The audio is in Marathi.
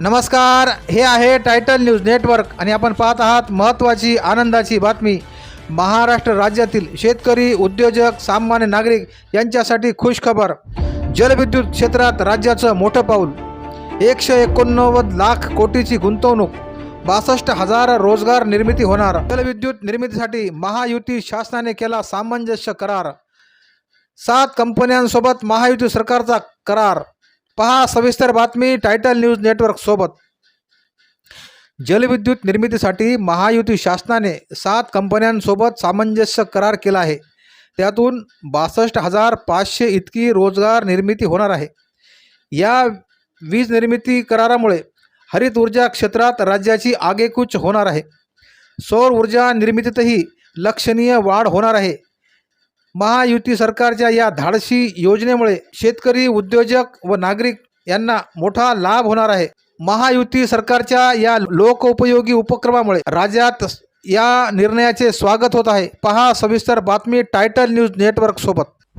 नमस्कार हे आहे टायटल न्यूज नेटवर्क आणि आपण पाहत आहात महत्त्वाची आनंदाची बातमी. महाराष्ट्र राज्यातील शेतकरी उद्योजक सामान्य नागरिक यांच्यासाठी खुश खबर जलविद्युत क्षेत्रात राज्याचं मोठं पाऊल. एकशे एकोणनव्वद लाख कोटीची गुंतवणूक. बासष्ट हजार रोजगार निर्मिती होणार. जलविद्युत निर्मितीसाठी महायुती शासनाने केला सामंजस्य करार. सात कंपन्यांसोबत महायुती सरकारचा करार. पहा सविस्तर बातमी टायटल न्यूज नेटवर्क सोबत. जलविद्युत निर्मितीसाठी महायुती शासनाने सात कंपन्यांसोबत सामंजस्य करार केला आहे. त्यातून बासष्ट हजार पाचशे इतकी रोजगार निर्मिती होणार आहे. या वीज निर्मिती करारामुळे हरित ऊर्जा क्षेत्रात राज्याची आगेकूच होणार आहे. सौर ऊर्जा निर्मितीतही लक्षणीय वाढ होणार आहे. महायुती सरकारच्या या धाडसी योजनेमुळे शेतकरी उद्योजक व नागरिक यांना मोठा लाभ होणार आहे. महायुती सरकारच्या या लोकोपयोगी उपक्रमामुळे राज्यात या निर्णयाचे स्वागत होत आहे. पहा सविस्तर बातमी टायटल न्यूज नेटवर्क सोबत.